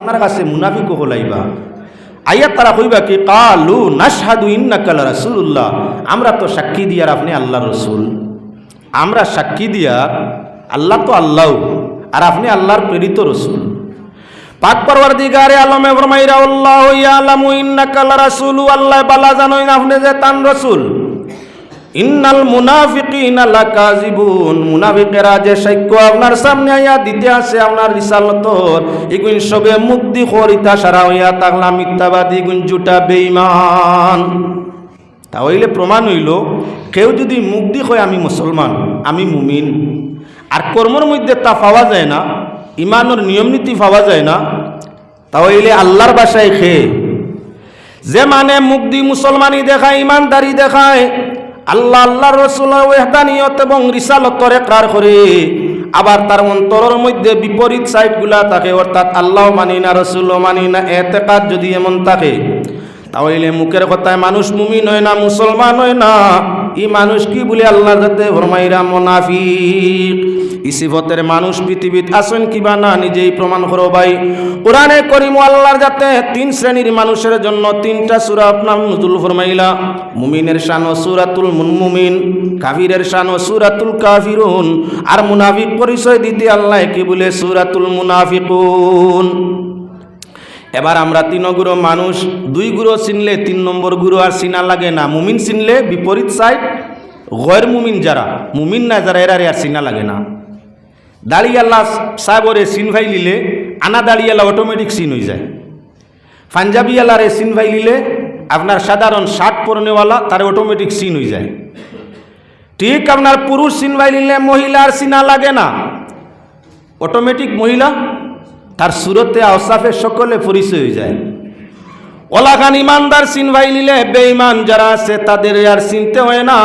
আপনার কাছে মুনাফিক হলাইবা। আইয়া তারা কইবা কি, কালু নাশহাদু ইন্নাকা রাসূলুল্লাহ। আমরা তো সাক্ষী দিয়ার আপনি আল্লাহ রসুল। আমরা সাক্ষী দিয়ার আল্লাহ তো আল্লাহ, আর আপনি আল্লাহর প্রেরিত রসুল। পাক পরওয়ারদিগারে আলমে ফরমাইরা, আল্লাহ ইয়ালামু ইন্নাকা রাসূলু, আল্লাহ বালা জানোই আপনি যে তান রসুল। ইন্নাল মুনাফিকিনা লাকাযিবুন। মুনাফিকেরা যে সাক্ষ্য আপনার সামনে আইয়া দিতে আছে আপনার রিসালতর ইগুন সবে মুক্তি করিতা সারা হইয়া তাকলা মিথ্যাবাদী গুণ জুটা বেঈমান। তাহলে প্রমাণ হইল, কেউ যদি মুক্তি হয় আমি মুসলমান, আমি মুমিন। আর কর্মর মধ্যে তা পাওয়া যায় না ইমানের নিয়ম নীতি পাওয়া যায় না তাহলে আল্লাহর বাসায় খেয়ে। যে মানে মুক্তি মুসলমানি দেখায় ইমানদারি দেখায় আল্লাহ আল্লাহ রসুল ওয়েহদানিয়ত এবং রিসালতর একরার করে আবার তার অন্তরের মধ্যে বিপরীত সাইডগুলা থাকে, অর্থাৎ আল্লাহ মানি না রসুল মানি না, এতেকাত যদি এমন থাকে, তাহলে মুখের কথায় মানুষ মুমিন হয় না, মুসলমান হয় না। ই মানুষ কি বলে আল্লাহ যাতে ফরমাইরা মোনাফিক। ইসিফতের মানুষ পৃথিবীত আসেন কিবা না, নিজেই প্রমাণ করো ভাই। কোরআনে করিম আল্লাহর যাতে তিন শ্রেণির মানুষের জন্য তিনটা সুরা আপনার নজুল ফরমাইলা। মুমিনের শান ও সুরাতুল মুনমুমিন, কাফিরের শান ও সুরাতুল কাফিরুন। আর মুনাফিক পরিচয় দিতে আল্লাহ কি বলে? সুরাতুল মুনাফিকুন। এবার আমরা তিন গুরু মানুষ দুই গুরু চিনলে তিন নম্বর গুরু আর চিনা লাগে না। মুমিন চিনলে বিপরীত সাইড গয়ের মুমিন যারা, মুমিন না যারা এরা আর চিনা লাগে না। দাড়িয়াল্লা সাহেবরে সিন ভাই লিলে আনা দাড়িয়াল্লা অটোমেটিক সিন হয়ে যায়। পাঞ্জাবিওয়ালারে সিন ভাই লিলে আপনার সাধারণ শার্ট পরনেওয়ালা, তার অটোমেটিক সিন হয়ে যায়। ঠিক আপনার পুরুষ সিন ভাই লিলে মহিলার চিনা লাগে না। অটোমেটিক মহিলা তার সুরতে আওসাফে সকলে পরিচয় হয়ে যায়। ওলাখান ইমানদার সিন ভাই নিলে বেঈমান যারা আছে তাদের আর চিনতে হয় না।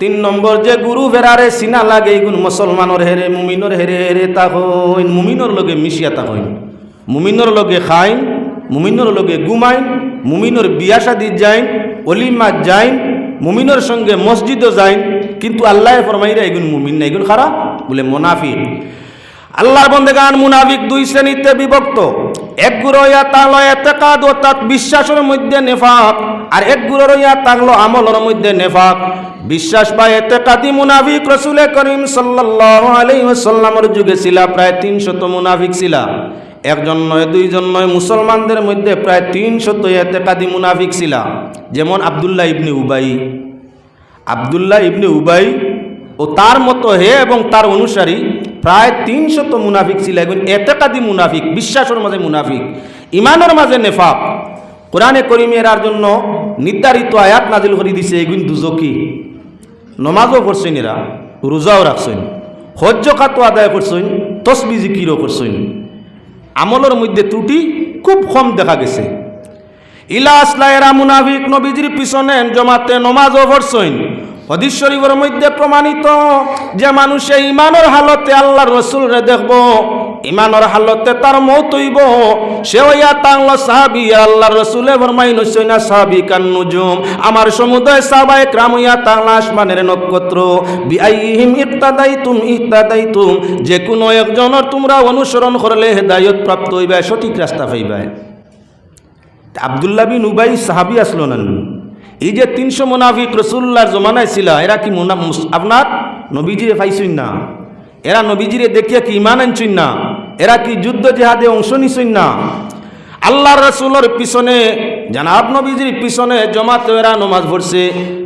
তিন নম্বর যে গুরু ফেরারে সিনা লাগে এগুন মুসলমানের হেরে, মুমিনর হেরে হেরে তা হইন, মুমিনর লগে মিশিয়া তা হইন। মুমিনর লগে খাইন, মুমিনর লগে গুমাইন মুমিনর বিয়া শাদি যাইন, অলিমা যাইন, মুমিনর সঙ্গে মসজিদও যাইন। কিন্তু আল্লাহ ফরমাইরা, এগুন মুমিন না, এগুন খারাপ, বলে মোনাফিক। আল্লাহর বন্দেগান মুনাফিক দুই শ্রেণীতে বিভক্ত। এক গুরু ইয়া তাহলো এতেকাদ ও তাত বিশ্বাসের মধ্যে নেফাক, আর এক গুরু ইয়া তাহলো আমলের মধ্যে নেফাক। বিশ্বাস বা এতেকাদি মুনাফিক রসুলে করিম সাল্লাল্লাহু আলাইহি ওয়াসাল্লামের যুগে ছিল, প্রায় তিনশত মুনাফিক ছিল। একজন নয়, দুইজন নয়, মুসলমানদের মধ্যে প্রায় তিনশত এতেকাদি মুনাফিক ছিল, যেমন আবদুল্লাহ ইবনে উবাই। আবদুল্লাহ ইবনে উবাই ও তার মতো হে এবং তার অনুসারী প্রায় তিনশত মুনাফিক ছিল এখন এতেকাদি মুনাফিক, বিশ্বাসের মাঝে মুনাফিক। ইমানের মাঝে নেফাক। কোরআনে করিমের আর জন্য নির্ধারিত আয়াত নাজিল করে দিছে এগুন দুজকি। নমাজও পড়ছেন এরা, রোজাও রাখছেন। হজ্জ খাতো আদায় করছেন, তসবি জিকিরও করছেন। আমলের মধ্যে ত্রুটি খুব কম দেখা গেছে। ইলা আসলায়েরা মুনাফিক, নবীজির পিছনে জমাতে নমাজও পড়ছেন। হদিস শরীফের মধ্যে প্রমাণিত যে মানুষে ইমানের হালতে আল্লাহর রসুলরে দেখব, ইমানের হালতে তার মত হইব। সে হইয়া তাংল সাহাবি, আল্লাহর রসুলে ফরমাই নসইনা সাহাবি কান্নুজুম আমার সমুদয় সাহাবায়ে ক্রাম হইয়া তাংলা আসমানের নক্ষত্র বিআইহিম ইত্তাদাইতুম ইত্তাদাইতুম যে কোনো একজনের তোমরা অনুসরণ করলে হেদায়ত প্রাপ্ত হইবে, সঠিক রাস্তা পাইবে। আবদুল্লাহ বিন উবাই সাহাবি আসলো না? এই যে তিনশো মুনাফিক রসুল্লাহর জমানায় ছিল, এরা কি আপনার নবীজিরে পাইছই না? এরা নবীজিরে দেখিয়া কি ইমান আনছই না? এরা কি যুদ্ধ জেহাদে অংশ নিছই না? আল্লাহর রসুলের পিছনে, জানাব নবীজির পিছনে জমাতে এরা নমাজ পড়ছে।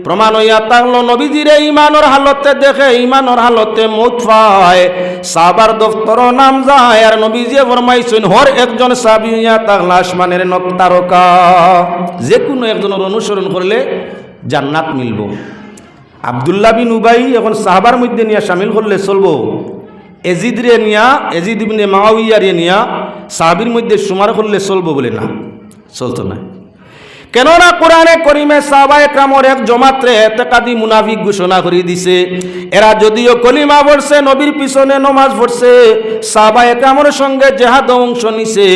প্রমাণ হইয়া তাহলো নবীজিরে ইমানোর হালতে দেখে, ইমানোর হালতে মৌত পায়। সাবার দফতর নাম যায়, আর নবীজিয়ে ফরমাইছেন, হর একজন সাবি হইয়া তাহলা আসমানের নক তারকা। যে কোনো একজনের অনুসরণ করলে জান্নাত মিলব। আবদুল্লাহ বিন উবাই এখন সাহাবার মধ্যে নিয়ে সামিল করলে চলবো। এজিদ রে নিয়া, এজিদ ইবনে মাওয়িয়া রে নিয়া সাহাবির মধ্যে সুমার করলে চলবো বলে না চলতো না। কেননা কোরআনে করিমে সাহাবা একরামর এক জমাত্রে এতেকাদি মুনাফিক ঘোষণা করে দিছে। এরা যদিও কলিমা পড়ছে, নবীর পিছনে নমাজ পড়ছে সাহাবা একরামর সঙ্গে জেহাদ অংশ নিছে।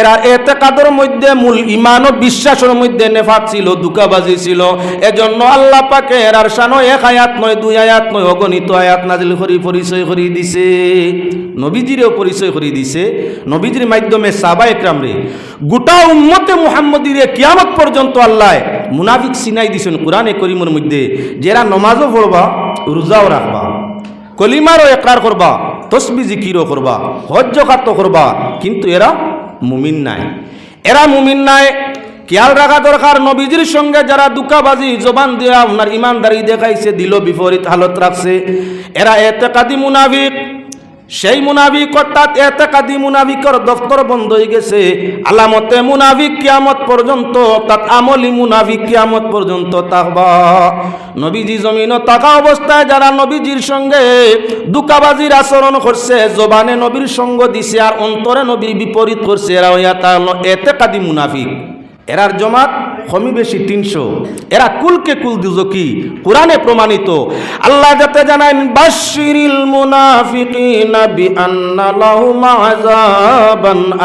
এরা এতেকাদের মধ্যে মূল ইমান ও বিশ্বাসের মধ্যে নেফাক ছিল দুকাবাজি ছিল। এজন্য আল্লাহ পাকে এরার শানো এক আয়াত নয়, দুই আয়াত নয়, অগণিত আয়াত নাজিল করি, পরিচয় করে দিছে। নবীজিরেও পরিচয় করে দিছে। নবীজির মাধ্যমে সাহাবা একরাম রে গোটা উম্মতে মুহাম্মদিরে কিয়ামত পর্যন্ত আল্লাহ, মুনাফিক সিনাই দিছেন কোরআনে করিমের মধ্যে, যারা নমাজও পড়বা, রোজাও রাখবা, কলিমারও একরার করবা, তসবি জিকিরও করবা, হজ্জ খাত করবা, কিন্তু এরা মুমিন নাই। এরা মুমিন নাই, খেয়াল রাখা দরকার, নবীজির সঙ্গে যারা দুকাবাজি, জবান দিয়া ওনার ইমানদারি দেখাইছে, দিল বিপরীত হালত রাখছে, এরা এতে কাদি মুনাফিক। সেই মুনাফিক অর্থাৎ এতেকাদি মুনাফিকর দফতর বন্ধ হয়ে গেছে। আলামতে মুনাফিক কিয়ামত পর্যন্ত, অর্থাৎ আমলি মুনাফিক কিয়ামত পর্যন্ত তাকবা নবীজি জমিন তাকা অবস্থায় যারা নবীজির সঙ্গে দুকাবাজির আচরণ করছে, জবানে নবীর সঙ্গ দিছে আর অন্তরে নবীর বিপরীত করছে, এরা হইয়া তা এতেকাদি মুনাফিক। এরার জমাত কমি বেশি তিনশো। এরা কুলকে কুল দুজকি কোরআনে প্রমাণিত। আল্লাহ যাতে জানান বাশিরিল মুনাফিকিনা বিআন্না লাহুম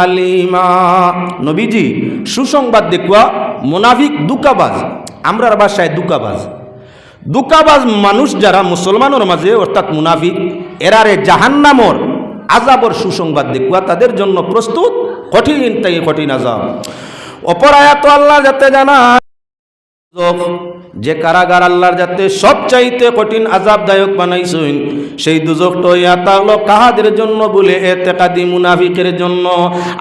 আলিমা। নবীজি, সুসংবাদ দেখবা মুনাফিক দুকাবাজ, আমরার ভাষায় দুকাবাজ। দুকাবাজ মানুষ যারা মুসলমানের মাঝে, অর্থাৎ মুনাফিক, এরারে জাহান্নামর আজাবর সুসংবাদ দেখবা তাদের জন্য প্রস্তুত কঠিন তাই কঠিন আজাব অপর আয়াত আল্লাহ যাতে জানা। যে কারাগার আল্লাহর যাতে সব চাইতে কঠিন আজাবদায়ক বানাইছেন, সেই দুজকটা ইয়াতা হলো কাহাদের জন্য বলে এতেকাদি মুনাফিকের জন্য।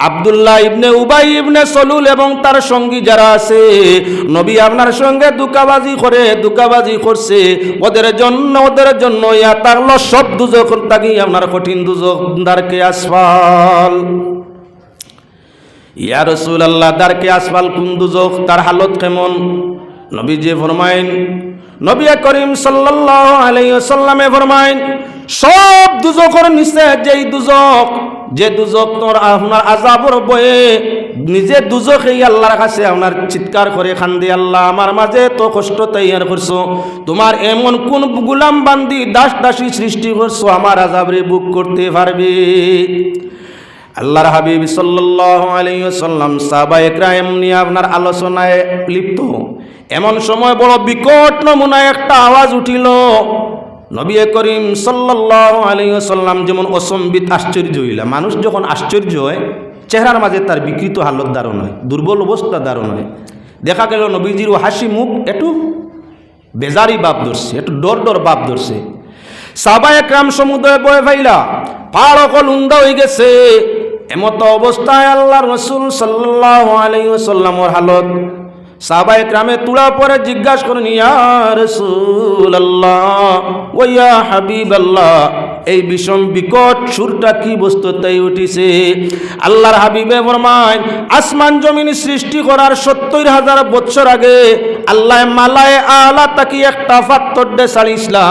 আব্দুল্লাহ ইবনে উবাই ইবনে সলুল এবং তার সঙ্গী যারা আছে, নবী আপনার সঙ্গে দুকাবাজি করে, দুকাবাজি করছে। ওদের জন্য ওদের জন্য ইয়াতা হলো সব দুজক তাকি আপনার কঠিন দুজক দারকে আসফাল। ইয়া রসুল আল্লাহ দারকে আসফাল কোন দুজক তার হালত কেমন? নবী যে ফরমাইন, নবী করিম ওয়াসাল্লামে ফরমাইন, সব দুজকর নিচে যেই দুজক, যে দুজক তোর আপনার আজাবর বয়ে, নিজে দুজক এই আল্লাহর কাছে আপনার চিৎকার করে খান্দি, আল্লাহ, আমার মাঝে তো কষ্ট তৈয়ার করছ, তোমার এমন কোন গুলাম বান্দি দাস দাসী সৃষ্টি করছ, আমার আজাবরে বুক করতে পারবে? আল্লাহর হাবিব ওয়াসাল্লাম সাহাবা একরাম নিয়ে আপনার আলোচনায় লিপ্ত। এমন সময় বড় বিকট নমুনায় একটা আওয়াজ উঠিল। নবী করিম সাল্লাল্লাহু আলাইহি ওয়াসাল্লাম যেমন অসম্বিত আশ্চর্য হইলা। মানুষ যখন আশ্চর্য হয়, চেহারার মাঝে তার বিকৃত হালত দারুণ হয়, দুর্বল অবস্থা দারুণ হয়। দেখা গেল নবীজির হাসি মুখ একটু বেজারি বাপ ধরছে, একটু ডর ডর বাপ ধরছে। সাবা একরাম সমুদ্রে বয়ে ভাইলা পাড় অকল উন্দা হয়ে গেছে। এমত অবস্থায় আল্লাহ রসুল সাল্লাহ আলাইসাল্লামর হালত সাবাই গ্রামে তুলা পরে জিজ্ঞাসা করেন ইয়া রসুল আল্লাহ ওয়া হাবিব আল্লাহ এই বিষম বিকট সুরটা কি বস্তু তাই উঠিছে? আল্লাহর হাবিবে ফরমায়, আসমান জমিন সৃষ্টি করার সত্তর হাজার বছর আগে আল্লাহ মালায় আলা তাকি একটা পাত্তর দে সারিসলা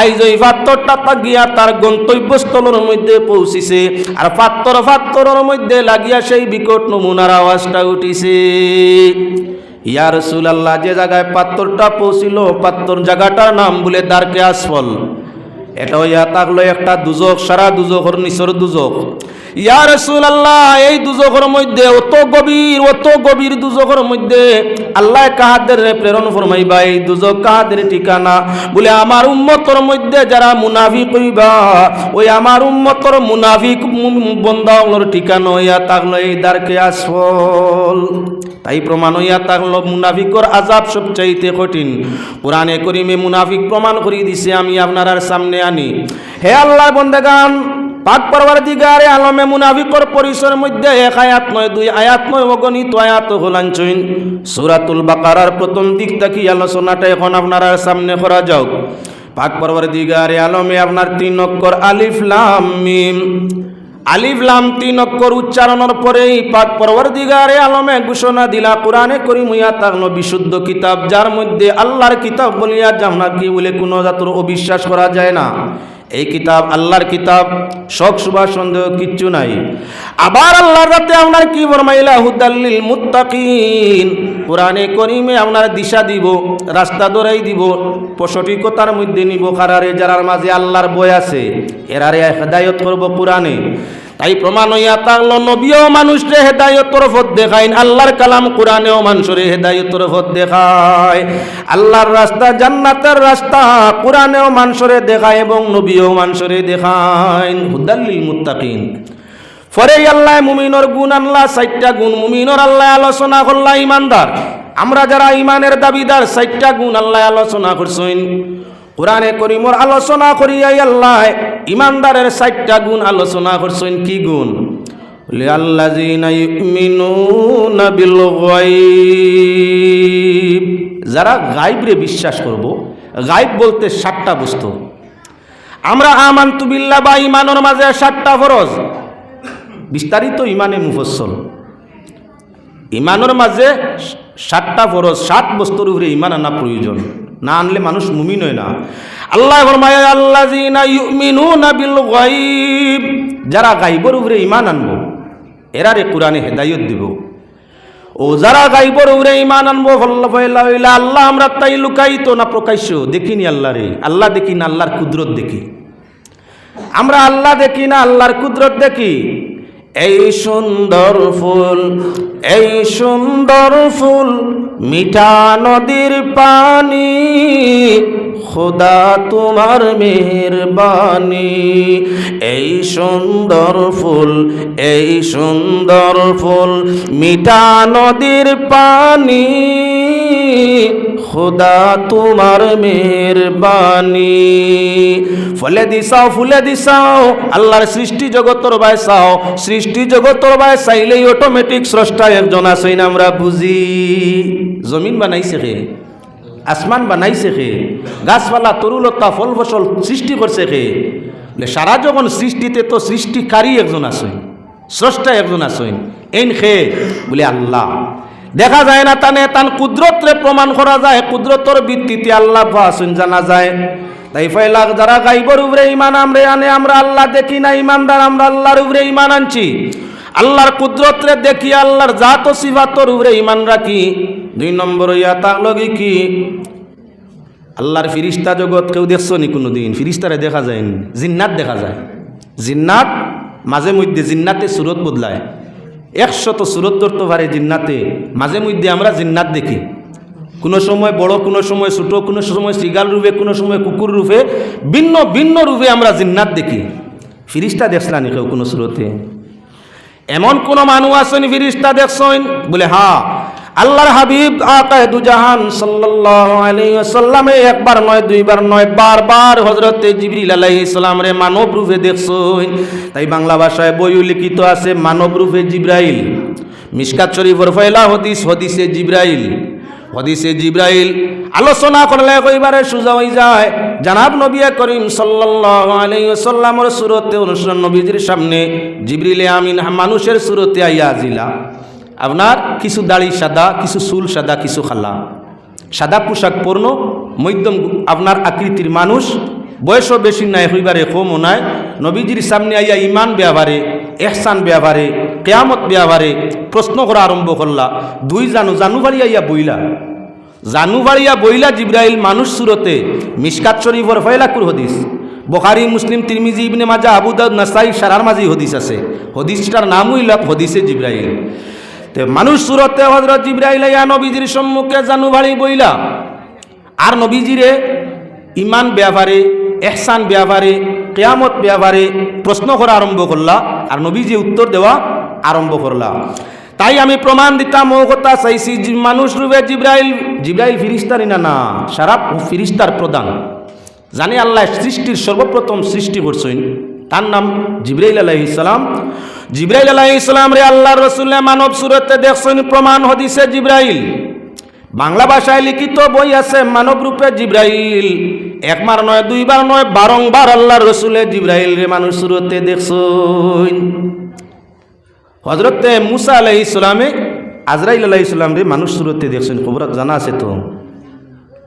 আইজ ওই পাত্তরটা তাকিয়া তার গন্তব্যস্থলের মধ্যে পৌঁছিছে। আর পাত্তর পাত্তরের মধ্যে লাগিয়া সেই বিকট নমুনার আওয়াজটা উঠিছে। ইয়া রসুল আল্লাহ যে জায়গায় পাত্তরটা পৌঁছিল পাত্তর জায়গাটার নাম বলে দারকে আসফল। এটা ইয়া থাকল একটা দুজক, সারা দুজকর নিচর দুজক। ইয়া রসুল আল্লাহ এই দুজকর মধ্যে অত গভীর অত গভীর দুজকর মধ্যে আল্লাহ কাহাদের প্রেরণ ফরমাইবা এই দুজক কাহাদের ঠিকানা? বলে, আমার উম্মতর মধ্যে যারা মুনাফি কইবা ওই আমার উম্মতর মুনাফিক বন্দাওয়ার ঠিকানা ইয়া থাকল এই দারকে আসফল। তাই প্রমাণ হইয়া থাকল মুনাফিকর আজাব সবচাইতে কঠিন। কোরআনে করিমে মুনাফিক প্রমাণ করিয়ে দিছে, আমি আপনার সামনে আনি। হে আল্লাহ বন্দেগান, পাক পরবার দিগারে আলমে মুনাফিকর পরিসরের মধ্যে এক আয়াত নয়, দুই আয়াত নয়, অগণিত আয়াত হলাঞ্চইন সুরাতুল বাকারার প্রথম দিক থেকে আলোচনাটা এখন আপনার সামনে করা যাওক পাক পরবার দিগারে আলমে আপনার তিন অক্ষর আলিফ, লাম, মিম। আলিফ লাম তিন অক্ষর উচ্চারণের পরেই পাক পরবর্তীগারে আলমে ঘোষণা দিলা, কোরআনে করি মুইয়া তাকলো বিশুদ্ধ কিতাব, যার মধ্যে আল্লাহর কিতাব বলিয়া জাহনা কি বলে কোনো জাতর অবিশ্বাস করা যায় না। এই কিতাব আল্লাহর কিতাব শখ সুবাহ সন্দেহ কিচ্ছু নাই। আবার আল্লাহর রাতে আপনার কি বরমাইলা? হুদাল্লিল মুত্তাকিন। কোরআনে করিমে আপনার দিশা দিব, রাস্তা দৌড়াই দিব সঠিকতার মধ্যে নিব কারারে যারার মাঝে আল্লাহর বই আছে, এরারে হেদায়ত করব কোরআনে। তাই প্রমাণ হইয়া থাকল নবীও মানুষরে হেদায়ত তরফত দেখাইন, আল্লাহর কালাম কোরআনেও মানুষরে হেদায়ত তরফত দেখায়। আল্লাহর রাস্তা জান্নাতের রাস্তা কোরআনেও মানুষরে দেখায় এবং নবীও মানুষরে দেখাইন হুদাল্লিল মুত্তাকিন। পরে আল্লাহ মুমিনর গুণ আল্লাহ চারটা গুণ মুমিনর আল্লাহ আলোচনা করলা ইমানদার। আমরা যারা ইমানের দাবিদার চারটা গুণ আল্লাহ আলোচনা করছেন। কোরআনে করিমর আলোচনা করিয়াই আল্লাহ ইমানদারের চারটা গুণ আলোচনা করছেন। কি গুণ? যারা গায়বরে বিশ্বাস করব গাইব বলতে সাতটা বস্তু। আমরা আমান্তু বিল্লাহ বা ইমানের মাঝে সাতটা ফরজ। বিস্তারিত ইমানে মুফসল। ইমানের মাঝে সাতটা ফরজ, সাত বস্তুর উপরে ইমান আনা প্রয়োজন। না আনলে মানুষ মুমিন হয় না। আল্লাহ গায়ব। যারা গাইবর উপরে ইমান আনব এরারে কোরআনে হেদায়ত দিব। ও যারা গাইবর উপরে ইমান আনব ফল্লা আল্লাহ আমরা তাই লুকাইত না প্রকাশ্য। দেখিনি আল্লাহ রে। আল্লাহ দেখি না, আল্লাহর কুদরত দেখি। আমরা আল্লাহ দেখি না, আল্লাহর কুদরত দেখি। এই সুন্দর ফুল, এই সুন্দর ফুল মিঠা নদীর পানি, খোদা তোমার মেহরবানি। এই সুন্দর ফুল, এই সুন্দর ফুল মিঠা নদীর পানি খোদা তোমার মেহরবানি। ফলে দিসাও ফুলে দিসাও আল্লাহর সৃষ্টি জগতর বাইসাও সৃষ্টি জগতর বাই চাইলেই অটোমেটিক স্রষ্টা একজন আছেন আমরা বুঝি। জমিন বানাইছে কে আসমান বানাইছে কে গাছপালা, তরুলতা ফল ফসল সৃষ্টি করছে কে সারা যখন সৃষ্টিতে তো সৃষ্টিকারী একজন আছেন স্রষ্টা একজন আছেন এন খে বলে আল্লাহ দেখা যায় না তানে, তান কুদরতরে প্রমাণ করা যায়, কুদরতর ভিত্তিতে আল্লাহ আসুন জানা যায়। তাই ফয়লাক যারা গাইবর উপরে ইমান আমরে আনে, আমরা আল্লাহ দেখি না ইমানদার আমরা আল্লাহর উপরে ইমান আনছি। আল্লাহর কুদরতরে দেখি, আল্লাহর জাত ও সিফাতর উপরে ইমান রাখি। দুই নম্বর ইয়া তাক লগে কি? আল্লাহর ফিরিস্তা জগৎ কেউ দেখছ নি কোনো দিন ফিরিস্তারে দেখা যায়নি জিন্নাত দেখা যায়। জিন্নাত মাঝে মধ্যে জিন্নাতে সুরত বদলায়। একশত সুরত ধরতে পারে জিন্নাতে, মাঝে মধ্যে আমরা জিন্নাত দেখি। কোনো সময় বড়, কোনো সময় ছোট, কোনো সময় শ্রীগাল রূপে, কোনো সময় কুকুর রূপে, ভিন্ন ভিন্ন রূপে আমরা জিন্নাত দেখি। ফিরিস্তা দেখছিলাম কেউ কোনো সুরতে? এমন কোন মানুষ আসেন ফিরিস্তা দেখছেন? বলে হা আল্লাহর হাবিব আকায় দুজাহান সাল্লাল্লাহু আলাইহি ওয়াসাল্লামে একবার নয়, দুইবার নয়, বারবার হযরতে জিবরিল আলাইহিস সালাম রে মানব রূপে দেখছেন তাই বাংলা ভাষায় বইও লিখিত আছে, মানব রূপে জিব্রাইল। মিশকাত শরীফের ফয়লা হদিস, হদিসে জিব্রাইল। হদিসে জিব্রাইল আলোচনা করলে কইবারে সোজা হয়ে যায়। জানাব নবী করিম সাল্লাল্লাহু আলাইহি ওয়াসাল্লামের সুরতে অনুষ্ঠান নবীজির সামনে, জিবরিলে আমিন মানুষের সুরতে আইয়া আজিলা আপনার কিছু দাড়ি সাদা, কিছু চুল সাদা, কিছু খালা। সাদা পোশাক পরন, মধ্যম আপনার আকৃতির মানুষ, বয়সও বেশি নাই, হইবারে কমও নাই। নবীজির সামনে আইয়া ইমান ব্যবহারে, এহসান ব্যবহারে, কেয়ামত ব্যবহারে প্রশ্ন করা আরম্ভ করলা। দুই জানু জানু আইয়া বইলা। জানু বাড়িয়া বইলা জিব্রাইল মানুষ সুরতে মিসকাত শরীফর ফয়লাকুর হদিস। বখারি, মুসলিম, তিরমিজি, ইবনে মাজা আবুদাউদ নাসাই সারার মাঝি হদিস আছে। হদিসটার নাম হইল হদিসে জিব্রাইল। তে মানুষ সুরতে হজরত জিব্রাইল আইয়া নবীজির সম্মুখে জানু বাড়ি বইলা। আর নবীজিরে ইমান ব্যাপারে এহসান ব্যাপারে কেয়ামত ব্যাপারে প্রশ্ন করা আরম্ভ করলা আর নবীজি উত্তর দেওয়া আরম্ভ করলা। তাই আমি প্রমাণ দিতাম, ও কথা চাইছি মানুষ রূপে জিব্রাইল জিব্রাইল ফিরিস্তারই না না, সারা ফিরিস্তার প্রদান জানি আল্লাহ সৃষ্টির সর্বপ্রথম সৃষ্টি করছেন। তার নাম জিব্রাইল আলাহ ইসলাম জিব্রাইল আলাহ ইসলাম রে আল্লাহ রসুল্লাহ মানব সুরতে দেখছেন প্রমাণ হদিসে জিব্রাইল। বাংলা ভাষায় লিখিত বই আছে মানব রূপে জিব্রাইল। একবার নয় দুইবার নয়, বারংবার আল্লাহ রসুলের জিব্রাইল রে মানুষ সুরতে দেখছইন হজরতে মুসা আলাহ ইসলামে আজরাইল আলাহ ইসলাম রে মানুষ সুরতে দেখছেন খবর জানা আছে তো।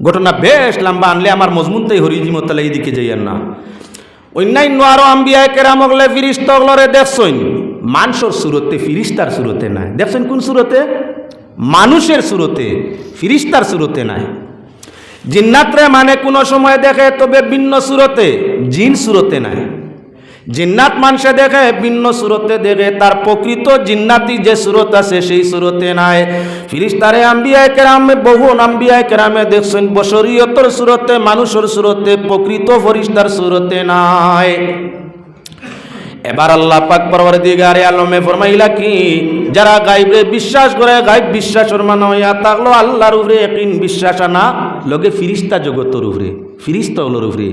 ঘটনা বেশ লম্বা, আনলে আমার মজমুনতেই হরিজি মোতালা এইদিকে যাইয়ার না। অন্যান্য আরও আম্বিয়া কেরামগলে ফিরিস্তগলরে দেখছইন মানসর সুরতে ফিরিস্তার সুরতে নাই। দেখছেন কোন সুরতে? মানুষের সুরতে, ফিরিস্তার সুরতে নাই। জিন্নাতরে মানে কোনো সময় দেখে তবে ভিন্ন সুরতে, জিন সুরতে নাই। জিন্নাত মানুষে দেখে ভিন্ন সুরতে দেখে, তার প্রকৃত জিন্নাতি যে সুরত আছে সেই সুরতে নাই। ফিরিস্তারে আম্বিয়ায় কেরামে, বহু আম্বিয়ায় কেরামে দেখছেন বসরিয়তর সুরতে, মানুষের সুরতে, প্রকৃত ফরিস্তার সুরতে নাই। এবার আল্লাহ পাক পরবর্তীকারে আলমে ফরমাইলা কি? যারা গাইবে, বিশ্বাস করে, গাইব বিশ্বাসের মানে হইয়া থাকল আল্লাহর উপরে একদিন বিশ্বাস আনা লগে ফিরিস্তা জগতের উপরে, ফিরিস্তা হলোর উপরে।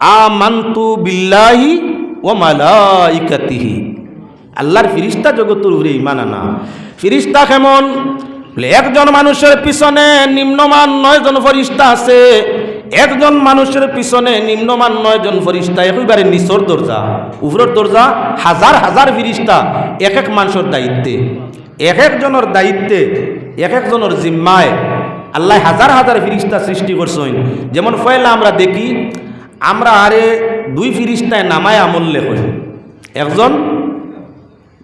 আমান্তু বিল্লাহি ও মালাইকাতিহি। আল্লাহর ফিরিস্তা জগতের উপরে ইমান আনা। ফিরিস্তা কেমন? একজন মানুষের পিছনে নিম্নমান নয়জন ফরিস্তা আছে। একজন মানুষের পিছনে নিম্নমান নয়জন ফরিস্তা একেবারে নিচর দরজা, উপরের দরজা হাজার হাজার ফিরিস্তা, এক এক মানুষের দায়িত্বে। এক একজনের দায়িত্বে, এক একজনের জিম্মায় আল্লাহ হাজার হাজার ফিরিস্তা সৃষ্টি করছেন। যেমন ফয়লা আমরা দেখি, আমরা আরে দুই ফিরিস্তায় নামায় আমল লেখেন। একজন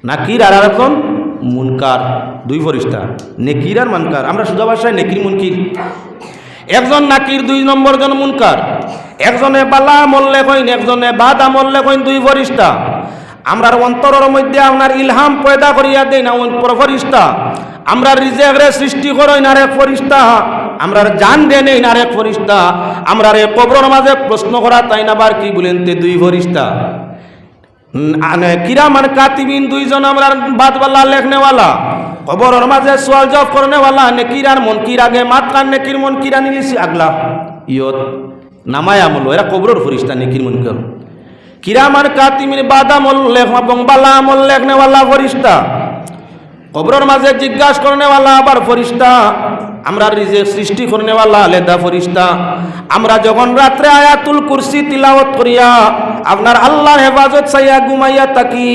নাকির আর একজন মুনকার, দুই ফরিস্তা। নেকির আর মানকার। আমরা সুজা ভাষায় নেকির মুনকির। একজন নাকির, দুই নম্বর জন মুনকার। একজনে বালা আমল্লে কইন একজনে বাদ আমল্লে কইন দুই ফরিস্তা। আমরার অন্তরের মধ্যে আপনার ইলহাম পয়দা করিয়া দেই না ফরিস্তা। আমরা রিজেকরে সৃষ্টি করই না এক ফরিস্তা। আমরার জান দে নেই না এক ফরিস্তা। আমরা রে কবরের মাঝে প্রশ্ন করা, তাই না বার কি বলেন তে দুই ফরিস্তা? কিরামান কাতিবিন, দুইজন আমরা বাদওয়ালা লেখনেওয়ালা। খবরের মাঝে সোয়াল জব করনেওয়ালা নেকিরার মন কির আগে মাত কান নেকির মন কিরা নিলিছি আগলা। ইয়ত নামায় আমল, এরা কবরের ফরিস্তা, নেকির মন কিরামার কাতিমিন বাদামল লেখ এবং বালা আমল লেখনেওয়ালা ফরিস্তা। কবরের মাঝে জিজ্ঞাসা করনেওয়ালা আবার ফরিস্তা, আমরা রিজে সৃষ্টি করনেওয়ালা আলেদা ফরিস্তা। আমরা যখন রাত্রে আয়াতুল কুরসি তিলাওয়াত করিয়া আপনার আল্লাহর হেফাজত চাইয়া ঘুমাইয়া থাকি,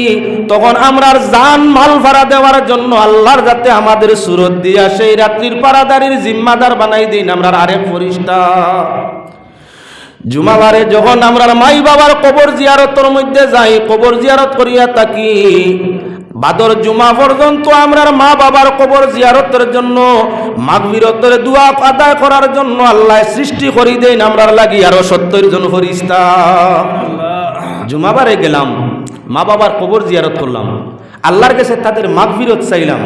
তখন আমরার জান মাল ভাড়া দেওয়ার জন্য আল্লাহর যাতে আমাদের সুরত দিয়া সেই রাত্রির পারাদারির জিম্মাদার বানাই দিন আমরা আরেক ফরিস্তা। জুমাবারে যখন আমরা মাই বাবার কবর জিয়ারতর মধ্যে যাই, কবর জিয়ারত করিয়া থাকি বাদর জুমা পর্যন্ত আমরার মা বাবার কবর জিয়ারতের জন্য মাগবিরতের দুয়া আদায় করার জন্য আল্লাহ সৃষ্টি করি দেন আমরার লাগি আরও সত্তর জন ফরিস্তা জুমাবারে গেলাম মা বাবার কবর জিয়ারত করলাম আল্লাহর কাছে তাদের মাগবিরত চাইলাম।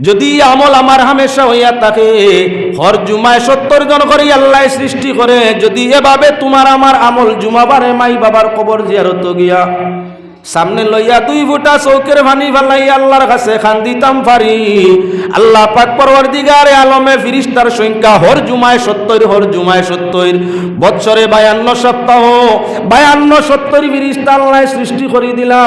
যদি আমল আমার হামেশা হইয়া থাকে হর জুমায় সত্তর জন করে আল্লাহ সৃষ্টি করে যদি এভাবে তোমার আমার আমল জুমাবারে মাই বাবার কবর জিয়ারত গিয়া সামনে লইয়া দুই ফুটা চৌকের ভানি ফালাই আল্লাহর কাছে খান দিতাম পারি আল্লাহ পাক পরবর দিগারে আলমে ফিরিস্তার সংখ্যা হর জুমায় সত্তর, হর জুমায় সত্তর। বৎসরে বায়ান্ন সপ্তাহ, বায়ান্ন সত্তর ফিরিস্তা আল্লাহ সৃষ্টি করে দিলা।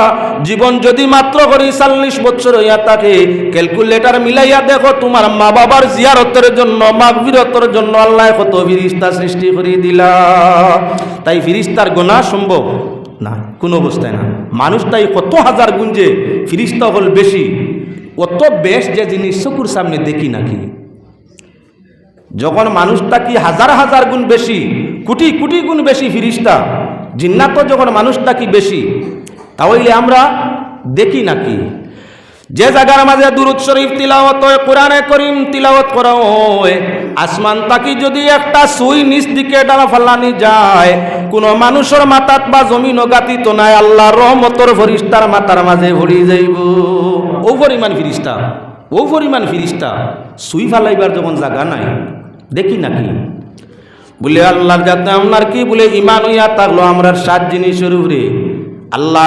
জীবন যদি মাত্র করি চাল্লিশ বছর হইয়া থাকে, ক্যালকুলেটার মিলাইয়া দেখো তোমার মা বাবার জিয়ারতের জন্য মাগবিরতের জন্য আল্লাহ কত ফিরিস্তা সৃষ্টি করে দিলা। তাই ফিরিস্তার গোনা সম্ভব। না, কোনো অবস্থায় না। মানুষটাই কত হাজার গুঞ্জে ফিরিস্তা হল বেশি অত বেশ যে জিনিস চকুর সামনে দেখি নাকি। যখন মানুষটা কি হাজার হাজার গুণ বেশি, কোটি কোটি গুণ বেশি ফিরিস্তা, জিন্নাত যখন মানুষটা কি বেশি, তাহলে আমরা দেখি নাকি? যে জায়গার মাঝে দুরুদ শরীফ তিলাওয়াত হয়, কোরআনে করিম তিলাওয়াত করা হয়, আসমান তাকি যদি একটা সুই নিচ দিকে ডালা ফালানি যায়, কোন মানুষের মাথাত বা জমিন গাতিত নাই আল্লাহ রহমতর ফরিস্তার মাথার মাঝে ভরি যাইব। ও পরিমাণ ফিরিস্তা, ও পরিমাণ ফিরিস্তা, সুই ফালাইবার যখন জায়গা নাই, দেখি নাকি বলে আল্লাহর যাতে আপনার কি? বলে, ইমান হইয়া থাকল আমরার সাত জিনিসের উপরে। আল্লাহ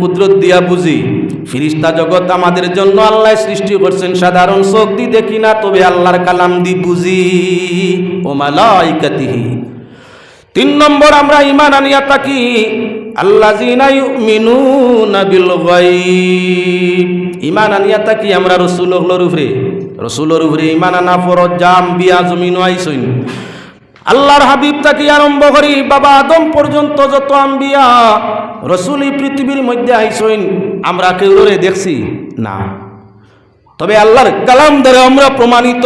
কুদরত দিয়া বুঝি ফিরিস্তা জগৎ আমাদের জন্য আল্লাহ সৃষ্টি করছেন। সাধারণ দি দেখি না, তবে আল্লাহর কালাম দি বুঝি। ও মালাইকাতিহি। তিন নম্বর আমরা ইমান আনিয়া থাকি। আল্লাহ ইমান আনিয়া থাকি আমরা রসুলগুলোর উপরে রসুলের উপরে ইমান আনা ফরজ, জাম, বিয়া, জমিন, আইসইন। আল্লাহর হাবিব তাকে আরম্ভ করি, বাবা আদম পর্যন্ত যত আম্বিয়া রসুল পৃথিবীর মধ্যে আইসইন। আমরা কেউ দেখছি না। তবে আল্লাহর কালাম দ্বারা আমরা প্রমাণিত।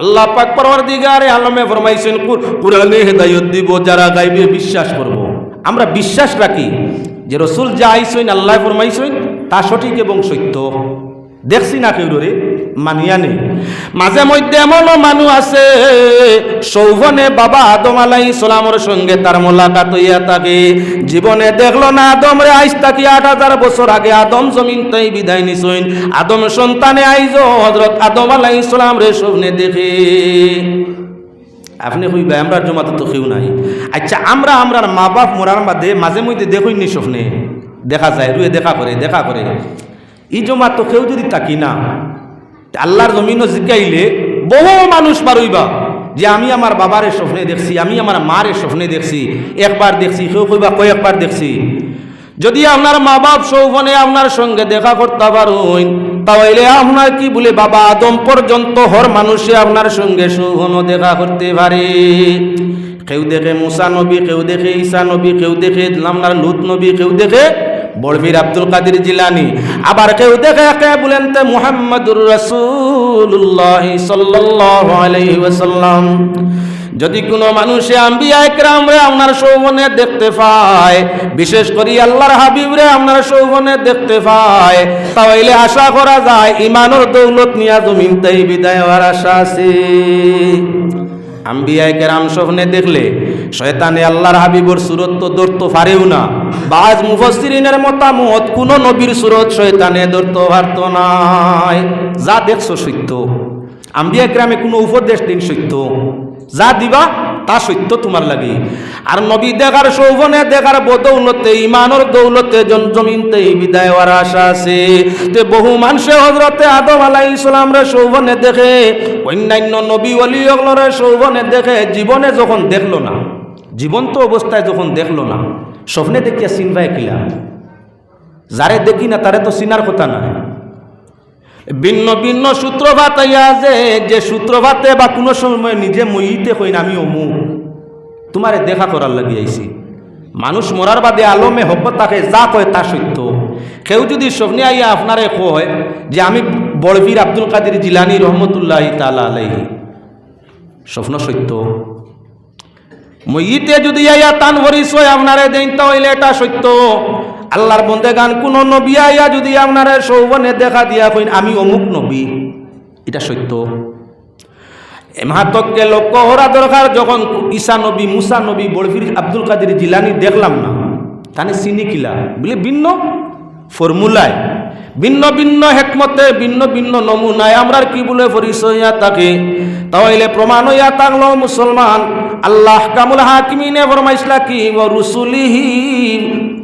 আল্লাহ পাক পরওয়ার দিগারে আলমে ফরমাইছেন কুরআনে হেদায়ত দিব, যারা গাইবে বিশ্বাস করব। আমরা বিশ্বাস রাখি যে রসুল যা আইসইন আল্লাহ ফরমাইছেন, তা সঠিক এবং সত্য। দেখছি না কেউ রে মানিয়া নেই মাঝে মধ্যে এমনও মানুষ আছে সৌভনে বাবা আদম আলাই ইসলামের সঙ্গে তার মোলাকাত হইয়া থাকে। জীবনে দেখল না আদম রে আইস তাকি আট হাজার বছর আগে আদম জমিন তাই বিদায় নিছইন আদম সন্তানে আইজ হজরত আদম আলাই ইসলাম রে স্বপ্নে দেখে। আপনি কইবা আমরা জমাতে তো কেউ নাই। আচ্ছা আমরা আমরার মা বাপ মরার মাঝে মাঝে মধ্যে দেখই নি স্বপ্নে। দেখা যায়, রুয়ে দেখা করে দেখা করে। ই জমা তো কেউ যদি তাকি না। আল্লাহর জমিনও জিজ্ঞাইলে বহু মানুষ পারইবা যে আমি আমার বাবারে স্বপ্নে দেখছি, আমি আমার মারে স্বপ্নে দেখছি, একবার দেখছি, কেউ কইবা কয়েকবার দেখছি। যদি আপনার মা বাপ সৌভনে আপনার সঙ্গে দেখা করতে পারুন, তাহলে আপনার কি বলে, বাবা আদম পর্যন্ত হর মানুষে আপনার সঙ্গে সৌভন দেখা করতে পারে। কেউ দেখে মুসা নবী, কেউ দেখে ঈসা নবী, কেউ দেখে আপনার লুত নবী, কেউ দেখে বড়বীর আব্দুল কাদের জিলানি। আবার কেউ দেখে কে বলেন তে মুহাম্মদুর রাসূলুল্লাহ সাল্লাল্লাহু আলাইহি ওয়াসাল্লাম। যদি কোনো মানুষে আম্বিয়া একরামরে আপনার সৌবনে দেখতে পায়, বিশেষ করে আল্লাহর হাবিবরে আপনার সৌবনে দেখতে পায়, তাহলে আশা করা যায় ইমানের দৌলত নিয়া জমিন তাই বিদায় হওয়ার আশা আছে। আম্বিয়ায় কেরাম স্বপ্নে দেখলে, শয়তানে আল্লাহর হাবিবর সুরত তো দৌড়ত পারেও না। বাজ মুফসিরিনের মতামত, কোন নবীর সুরত শয়তানে দৌড়ত পারত নাই। যা দেখছ সত্য। আম্বিয়া গ্রামে কোনো উপদেশ দিন সত্য। যা দিবা তা সত্য তোমার লাগে। আর নবী দেখার সৌভনে দেখার বদৌলতে ইমানর দৌলতে জমিনতে বিদায় হওয়ার আশা আছে। তে বহু মানুষে হজরতে আদম আলাই ইসলামরে সৌভনে দেখে, অন্যান্য নবী অলি অগলরে সৌভনে দেখে, জীবনে যখন দেখল না, জীবন্ত অবস্থায় যখন দেখল না, স্বপ্নে দেখিয়া চিনবাই কিলা যারে দেখি না তারে তো চিনার কথা না ভিন্ন ভিন্ন সূত্রপাত আইয়া যে যে সূত্রপাতে বা কোনো সময় নিজে মইতে কই না আমি অমুক তোমারে দেখা করার লাগি আইছি। মানুষ মরার বাদে আলমে হব্বত তাকে যা কয় তা সত্য। কেউ যদি স্বপ্নে আইয়া আপনারে কয় যে, আমি বড়বীর আব্দুল কাদের জিলানি রহমতুল্লাহ তালা স্বপ্ন সত্য। মইতে যদি আইয়া তান ভরিস আপনারে দেন তাহলে এটা সত্য। আল্লাহর বন্দে গান, কোন নবী আইয়া যদি আপনারে সৌবনে দেখা দিয়া কইন, আমি অমুক নবী। এটা সত্য। এমাহাতককে লক্ষ্য করা দরকার, যখন ঈসা নবী, মুসা নবী বড়ফির আব্দুল কাদের জিলানি দেখলাম না তানে চিনি কিলা, বলে ভিন্ন ফর্মুলায়, ভিন্ন ভিন্ন হেকমতে, ভিন্ন ভিন্ন নমুনায় আমরা কি বলে পরিচয় তাকে তাহলে প্রমাণ হইয়া থাকল মুসলমান, আল্লাহ কামুল হাকিমিনে ফরমাইসলা কি রুসুলিহি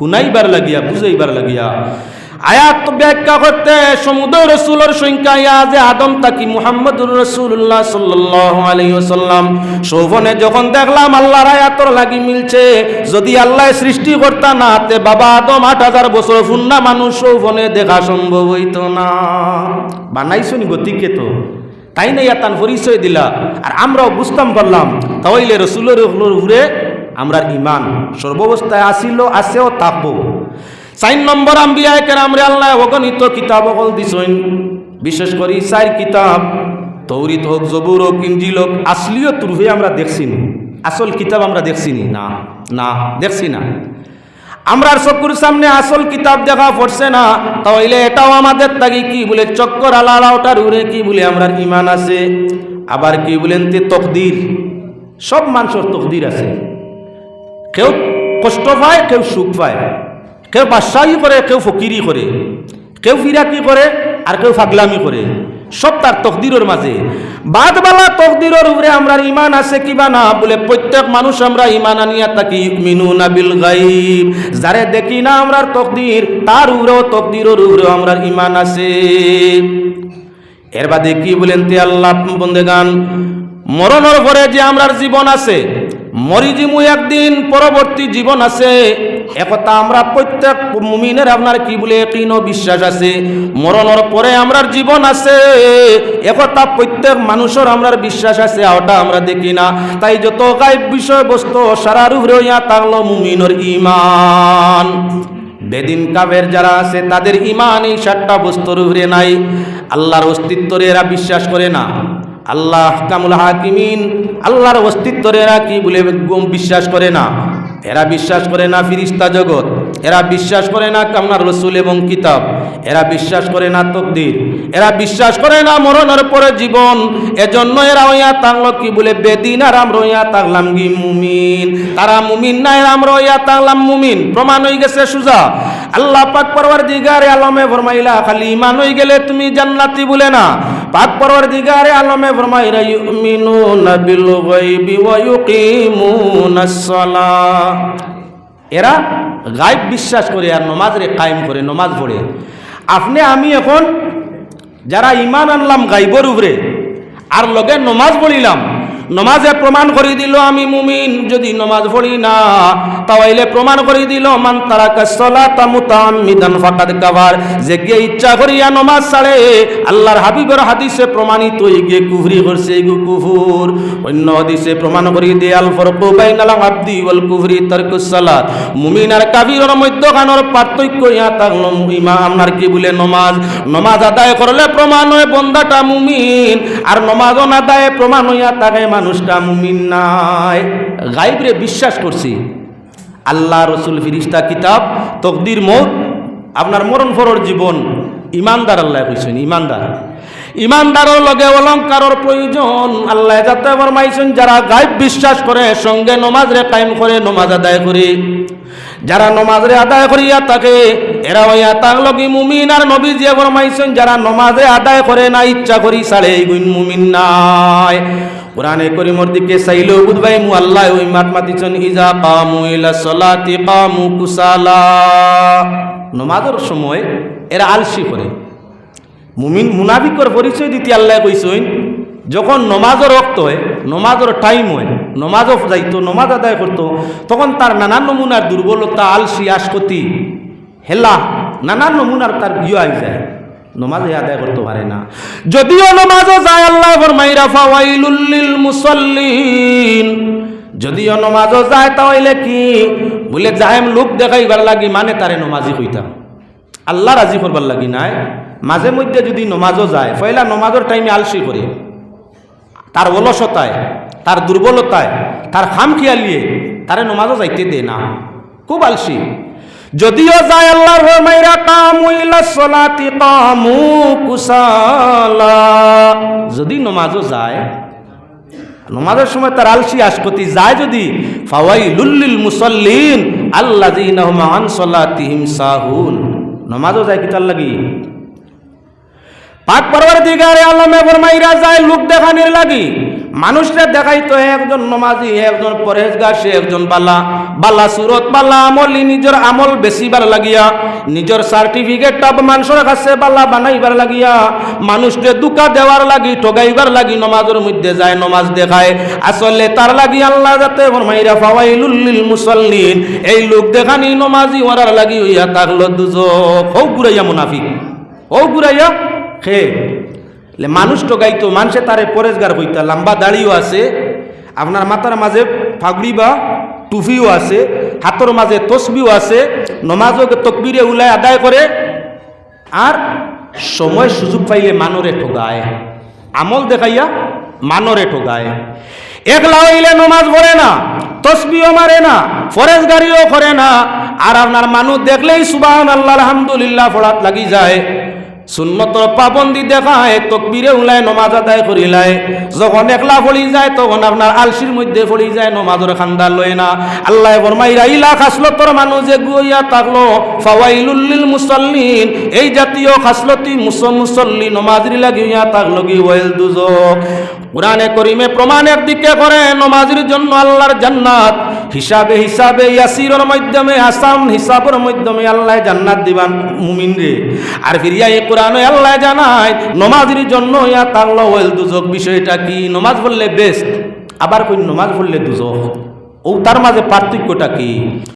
হুনাইবার লাগিয়া, বুঝাইবার লাগিয়া। আয়াত ব্যাখ্যা করতে সমুদ্র রসুলের সংখ্যা ইয়া যে আদম তাকি মুহাম্মদুর রসুল্লাহ সাল্লাহ আলাইসাল্লাম সৌভনে যখন দেখলাম আল্লাহর আয়াতর লাগি মিলছে, যদি আল্লাহ সৃষ্টি করতা না তে বাবা আদম আট হাজার বছর ফুন্না মানুষ সৌভনে দেখা সম্ভব হইত না। বানাইছনি গতিকে তো। তাই না ইয়াতান পরিচয় দিলা। আর আমরাও বুঝতাম পারলাম। তাহলে রসুলের উপরে আমরা ইমান সর্বাবস্থায় আসিল আছেও থাকব চার নম্বর আম্বিয়া কেরামরে আল্লাহ অগণিত কিতাব অকল দিছইন বিশেষ করে চার কিতাব তৌরিত হোক, জবুর হোক ইঞ্জিল হোক আসলিও তুরুহে আমরা দেখছি। আসল কিতাব আমরা দেখছি নি। না দেখছি না। আমরা চক্কুর সামনে আসল কিতাব দেখা পড়ছে না। তাহলে এটাও আমাদের তাকে কি বলে, চক্কর আলালা ওটার উড়ে কি বলে আমরা ইমান আছে? আবার কি বলেন তে তকদির? সব মানুষের তকদির আছে। কেউ কষ্ট পায়, কেউ সুখ পায়। কেউ বাদশাহী করে, কেউ ফকিরি করে। কেউ ফিরাকি করে আর কেউ ফাগলামি করে। সব তার তকদিরের মাঝে। বাদবালা তকদিরের উপরে আমরা ইমান আছে কিবা না বলে প্রত্যেক মানুষ আমরা ইমান আনিয়া তাকি মিনু নাবিল গাইব যারে দেখি না আমরা তকদির, তার উপরেও তকদিরের উপরেও আমরা ইমান আছে। এর বাদে কি বলেন তে আল্লাহ বন্দে গান মরণের পরে যে আমরার জীবন আছে মরিজিমু একদিন, পরবর্তী জীবন আছে। একথা আমরা প্রত্যেক মুমিনের আপনার কি বলে কিন বিশ্বাস আছে। মরণের পরে আমরার জীবন আছে। একথা প্রত্যেক মানুষের আমরার বিশ্বাস আছে ওটা আমরা দেখি না। তাই যত গাইব বিষয়বস্তু, সারা রূপে ইয়া তাগলো মুমিনের ইমান বেদিন কাবের যারা আছে, তাদের ইমান এই সাতটা বস্তুর উপরে নাই। আল্লাহর অস্তিত্বরে এরা বিশ্বাস করে না। আল্লাহ কামুল হাকিমিন, আল্লাহর অস্তিত্বরে এরা কি বলে বিশ্বাস করে না? এরা বিশ্বাস করে না ফিরিস্তা জগৎ, এরা বিশ্বাস করে না কামনার রসুল এবং কিতাব, এরা বিশ্বাস করে না তকদির, এরা বিশ্বাস করে না মরণের পরে জীবন। এজন্য এরা ওইয়া তাংলো কি বলে, বেদিন আর আমরা ওইয়া তাংলাম গি মুমিন। তারা মুমিন না, এরা আমরা ওইয়া তাগলাম মুমিন। প্রমাণ হয়ে গেছে সুজা। আল্লাহ পাক পরওয়ার দিগারে আলমে ফরমাইলা, খালি ইমান হয়ে গেলে তুমি জান্নাতি বলে না। পাক পরওয়ার দিগারে আলমে ফরমাইরা ইউমিনুনা বিল গায়বি ওয়া ইউকিমুনাস সালাহ। এরা গায়েব বিশ্বাস করে আর নামাজ রে কায়েম করে, নামাজ পড়ে। আপনি, আমি এখন যারা ইমান আনলাম গাইবর উপরে, আর লগে নমাজ পড়িলাম নমাজে প্রমাণ করে দিল আমি মুমিন, যদি নমাজ পড়ি না তাহলে প্রমাণ করে দিল, মান তারা কাসলাতা মুতাআম্মিদান ফাকাদ কাবার যে গিয়ে ইচ্ছা করিয়া নমাজ ছাড়ে, আল্লাহর হাবিবের হাদিসে প্রমাণিত গিয়ে কুফরি করছে, এই কুফুর। অন্য হাদিসে প্রমাণ করে দিয়ে আল ফরকু বাইনাল আব্দি ওয়াল কুফরি তারকুস সালাত মুমিন আর কাফিরের মধ্যখানের পার্থক্য ইয়া থাকল ইমা আপনার কি বলে, নমাজ নমাজ আদায় করলে প্রমাণ হয়, বন্দাটা মুমিন, আর নমাজ আদায় প্রমাণ হইয়া থাকে মানুষটা মুমিন নাই। গাইবরে বিশ্বাস করছি। আল্লাহ রসুল ফিরিস্তা কিতাব, তকদির মত, আপনার মরণ ফরর জীবন, ইমানদার আল্লাহ কইছেন ইমানদার। ইমানদারও লগে অলঙ্কারর প্রয়োজন, আল্লাহ যাতে ফরমাইছেন, যারা গাইব বিশ্বাস করে, সঙ্গে নমাজরে কায়েম করে, নমাজ আদায় করে। যারা নমাজরে আদায় করিয়া থাকে, এরা হইয়া তাক লগি মুমিন আর নবী যে ফরমাইছেন, যারা নমাজে আদায় করে না, ইচ্ছা করি সাড়ে গুণ মুমিন নাই। কোরআনে করিমর দিকে চাইলেও বুধবাই মু আল্লাহ ওই মাত মাতিছেন, ইজা কামু ইলা সলাতি কামু কুসালা। নমাজের সময় এরা আলসি করে। মুমিন মুনাফিকর পরিচয় দিতে আল্লাহ কইসইন যখন নমাজের রক্ত হয়, নমাজের টাইম হয় নমাজও যাইতো, নমাজ আদায় করতো, তখন তার নানান নমুনার দুর্বলতা, আলসি আশকতি হেলা, নানান নমুনার তার ইয়ে আই যায় নমাজে আদায় করতে পারে না। যদিও নমাজও যায় আল্লাহ ফরমাইরা ফাওয়াইলুল লিল মুসাল্লিন। যদিও নমাজও যায় তাহলে কি? বলে যাহেম লোক দেখাইবার লাগি মানে তারে নমাজি কইতাম। আল্লাহ রাজি করবার লাগি নাই। মাঝে মধ্যে যদি নমাজও যায় পয়লা নমাজের টাইমে আলসি করে। তার অলসতায়, তার দুর্বলতায়, তার খাম খেয়ালিয়ে তারে নমাজও যাইতে দে না। খুব আলসি। যদিও যায় আল্লাহর ফরমাইরা কামু ইলা সলাতি কামু কুসালা। যদি নমাজও যায়, নমাজের সময় তার আলসি আশকতি যায় যদি ফাওয়াই লুল্লিল মুসল্লিন আল্লাযীনা আন সলাতিহিম সাহুন। নমাজও যায় কি তার লাগি? পাক পরবার দিগারে আলমে ফরমাইরা যায়, লোক দেখানির লাগি। মানুষরা দেখাইতো একজন নমাজি একজন পরেজগার সে একজন বালা। বালা সুরত, বালা আমলি নিজের আমল বেশিবার লাগিয়া, নিজের সার্টিফিকেটটা মানুষের কাছে বালা বানাইবার লাগিয়া। মানুষকে দুকা দেওয়ার লাগি, ঠগাইবার লাগি, নমাজের মধ্যে যায়, নমাজ দেখায়। আসলে তার লাগি আল্লাহ যাতে ফরমাইরা, ফাওয়াইলুল মুসাল্লিন। এই লোক দেখানি নমাজি ওরার লাগি হইয়া থাকল দুজক। হৌ গুরাইয়া মুনাফিক ও গুরাইয়া খে মানুষ টোকাইতো মানুষে তারে পরেজগার হইতা লম্বা দাড়িও আছে, আপনার মাথার মাঝে ফাগড়ি বা টুফিও আছে, হাতর মাঝে তসবিও আছে, নমাজও তকবিরে উলায় আদায় করে, আর সময় সুযোগ পাইলে মানরে ঠোগায়, আমল দেখাইয়া মানরে ঠোগায়। একলা হইলে নমাজ পড়ে না, তসবিও মারে না ফরেজ গাড়িও করে না, আর আপনার মানুষ দেখলেই সুবাহ আল্লাহ আলহামদুলিল্লাহ পড়াত লাগি যায়। সুন্নতর পাবন্দি দেখায় তকবিরে উলায় নমাজ আদায় করিলায় যখন একলা ফলি যায়, তখন আপনার আলসির মধ্যে ফলি যায় নমাজের খান্দা লয় না। আল্লাহ ফরমাইরা ইলা খাসলতর মানুষ যে গুইয়া থাকল ফাওয়াইলুল মুসল্লিন এই জাতীয় খাসলতি মুস মুসল্লি নমাজের লাগিয়া থাকল কি ওয়েল দুজক। কোরআনে করিমে প্রমাণের দিকে করে, নমাজের জন্য আল্লাহর জান্নাত। হিসাবে হিসাবে ইয়াসিরের মাধ্যমে, আসাম হিসাবের মাধ্যমে আল্লাহ জান্নাত দিবান মুমিন রে। আর ফিরিয়া কোরআনে আল্লাহ জানায়, নমাজের জন্য ইয়া তাগলো ওয়েল দুজক বিষয়টা কি? নমাজ বললে বেস্ট আবার কই নমাজ পড়লে দুজক ও তার মাঝে পার্থক্যটা কি?